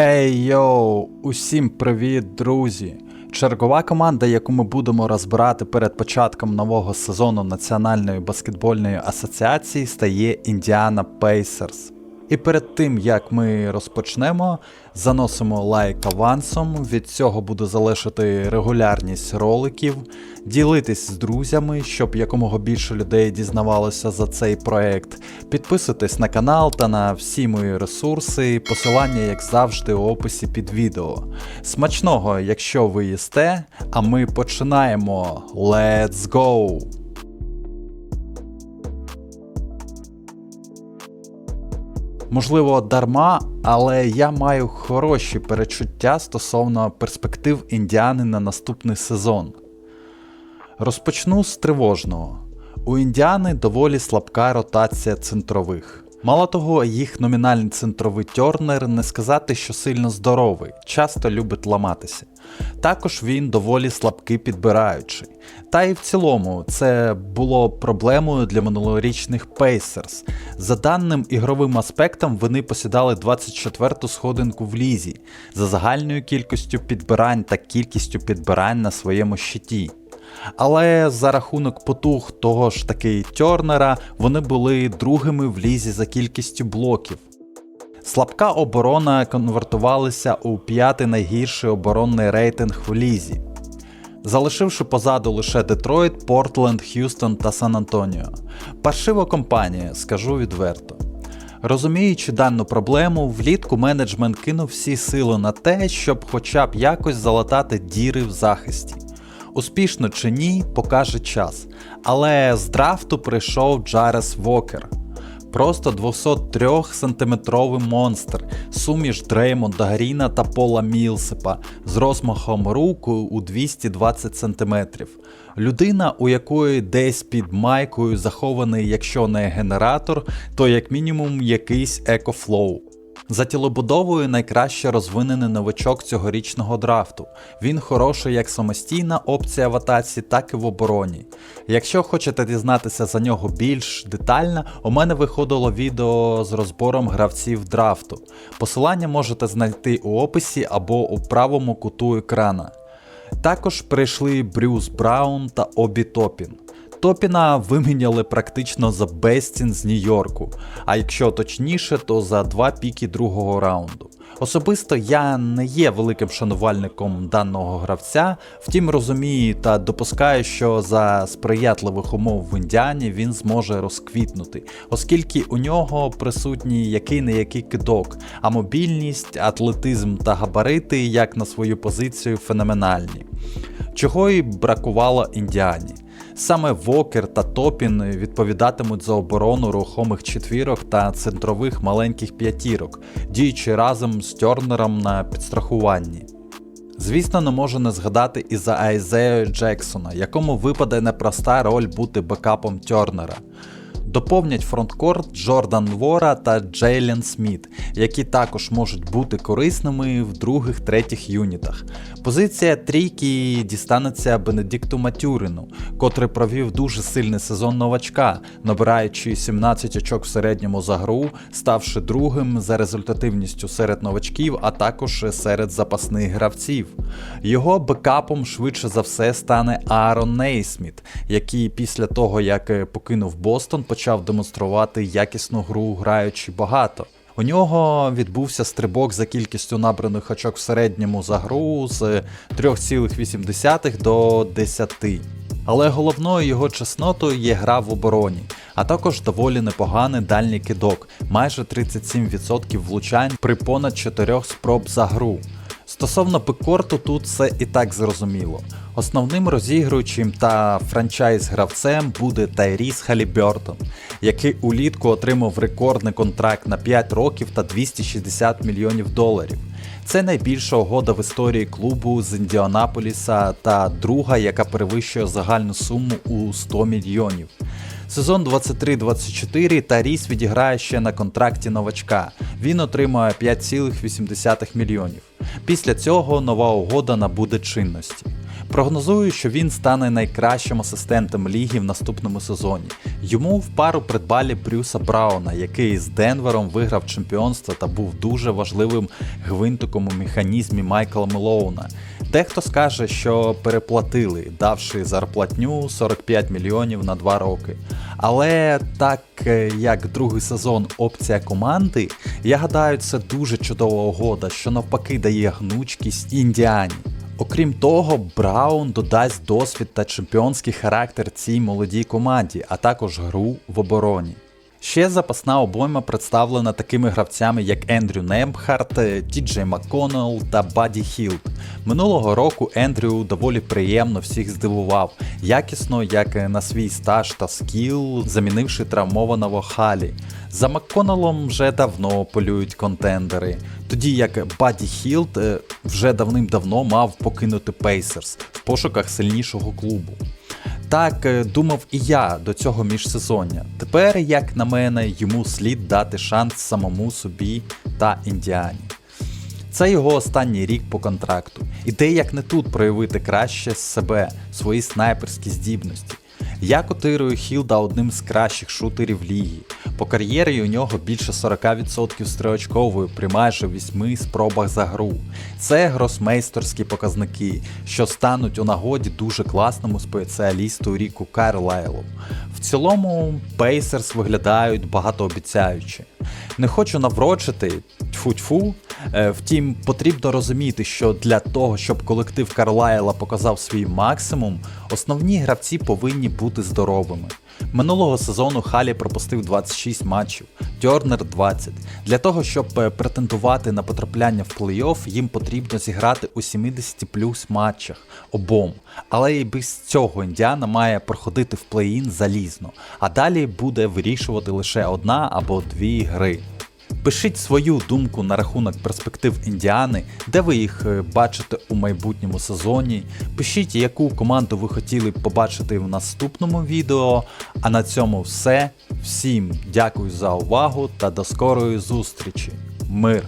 Ей йоу! Усім привіт, друзі! Чергова команда, яку ми будемо розбирати перед початком нового сезону Національної баскетбольної асоціації, стає Індіана Пейсерс. І перед тим як ми розпочнемо, заносимо лайк авансом. Від цього буде залежати регулярність роликів, ділитись з друзями, щоб якомога більше людей дізнавалося за цей проект. Підписуйтесь на канал та на всі мої ресурси, посилання, як завжди, у описі під відео. Смачного, якщо ви їсте, а ми починаємо. Let's go! Можливо, дарма, але я маю хороші перечуття стосовно перспектив індіани на наступний сезон. Розпочну з тривожного. У індіани доволі слабка ротація центрових. Мало того, їх номінальний центровий Тьорнер не сказати, що сильно здоровий, часто любить ламатися. Також він доволі слабкий підбираючий. Та і в цілому це було проблемою для минулорічних Пейсерс. За даним ігровим аспектом, вони посідали 24-ту сходинку в лізі за загальною кількістю підбирань та кількістю підбирань на своєму щиті. Але за рахунок потуг того ж таки Тьорнера вони були другими в лізі за кількістю блоків. Слабка оборона конвертувалася у п'ятий найгірший оборонний рейтинг в лізі, залишивши позаду лише Детройт, Портленд, Х'юстон та Сан-Антоніо. Паршива компанія, скажу відверто. Розуміючи дану проблему, влітку менеджмент кинув всі сили на те, щоб хоча б якось залатати діри в захисті. Успішно чи ні, покаже час. Але з драфту прийшов Джарес Вокер. Просто 203 сантиметровий монстр, суміш Дреймонда Гріна та Пола Мілсепа з розмахом руку у 220 см. Людина, у якої десь під майкою захований, якщо не генератор, то як мінімум якийсь екофлоу. За тілобудовою найкраще розвинений новачок цьогорічного драфту. Він хороший як самостійна опція в атаці, так і в обороні. Якщо хочете дізнатися за нього більш детально, у мене виходило відео з розбором гравців драфту. Посилання можете знайти у описі або у правому куту екрана. Також прийшли Брюс Браун та Обі Топін. Топіна виміняли практично за безцін з Нью-Йорку, а якщо точніше, то за два піки другого раунду. Особисто я не є великим шанувальником даного гравця, втім розумію та допускаю, що за сприятливих умов в Індіані він зможе розквітнути, оскільки у нього присутній який не який кидок, а мобільність, атлетизм та габарити, як на свою позицію, феноменальні. Чого й бракувало Індіані. Саме Вокер та Топін відповідатимуть за оборону рухомих четвірок та центрових маленьких п'ятірок, діючи разом з Тьорнером на підстрахуванні. Звісно, не можу не згадати і за Айзею Джексона, якому випаде непроста роль бути бекапом Тьорнера. Доповнять фронткорт Джордан Вора та Джейлен Сміт, які також можуть бути корисними в других третіх юнітах. Позиція трійки дістанеться Бенедикту Матюрину, котрий провів дуже сильний сезон новачка, набираючи 17 очок в середньому за гру, ставши другим за результативністю серед новачків, а також серед запасних гравців. Його бекапом швидше за все стане Аарон Нейсміт, який після того, як покинув Бостон, почав демонструвати якісну гру, граючи багато. У нього відбувся стрибок за кількістю набраних очок в середньому за гру з 3,8 до 10. Але головною його чеснотою є гра в обороні, а також доволі непоганий дальній кидок, майже 37% влучань при понад 4 спроб за гру. Стосовно беккорту тут все і так зрозуміло. Основним розігруючим та франчайз-гравцем буде Тайріс Халібертон, який улітку отримав рекордний контракт на 5 років та 260 мільйонів доларів. Це найбільша угода в історії клубу з Індіанаполіса та друга, яка перевищує загальну суму у 100 мільйонів. Сезон 23-24 Таріс відіграє ще на контракті новачка. Він отримує 5,8 мільйонів. Після цього нова угода набуде чинності. Прогнозую, що він стане найкращим асистентом ліги в наступному сезоні. Йому в пару придбалі Брюса Брауна, який з Денвером виграв чемпіонство та був дуже важливим гвинтиком у механізмі Майкла Мелоуна. Дехто скаже, що переплатили, давши зарплатню 45 мільйонів на 2 роки. Але так е, як другий сезон опція команди, я гадаю, це дуже чудова угода, що навпаки дає гнучкість Індіані. Окрім того, Браун додасть досвід та чемпіонський характер цій молодій команді, а також гру в обороні. Ще запасна обойма представлена такими гравцями, як Ендрю Немхарт, Ті Джей МакКоннелл та Баді Хілд. Минулого року Ендрю доволі приємно всіх здивував, якісно як на свій стаж та скіл, замінивши травмованого Халі. За МакКоннеллом вже давно полюють контендери, тоді як Баді Хілд е, вже давним-давно мав покинути Пейсерс в пошуках сильнішого клубу. Так е, думав і я до цього міжсезоння. Тепер, як на мене, йому слід дати шанс самому собі та індіані. Це його останній рік по контракту. І де як не тут проявити краще себе, свої снайперські здібності. Я котирую Хілда одним з кращих шутерів ліги. По кар'єрі у нього більше 40% стрілочкової при майже 8 спробах за гру. Це гросмейстерські показники, що стануть у нагоді дуже класному спеціалісту Ріку Карлайлу. В цілому, Пейсерс виглядають багатообіцяюче. Не хочу наврочити тьфу-тьфу, втім, потрібно розуміти, що для того, щоб колектив Карлайла показав свій максимум, основні гравці повинні бути здоровими. Минулого сезону Халі пропустив 26 матчів, Дьорнер 20. Для того, щоб е, претендувати на потрапляння в плей-офф, їм потрібно зіграти у 70 плюс матчах обом. Але і без цього Індіана має проходити в плей-ін залізно, а далі буде вирішувати лише одна або дві гри. Пишіть свою думку на рахунок перспектив Індіани, де ви їх е, бачите у майбутньому сезоні. Пишіть, яку команду ви хотіли б побачити в наступному відео. А на цьому все. Всім дякую за увагу та до скорої зустрічі. Мир!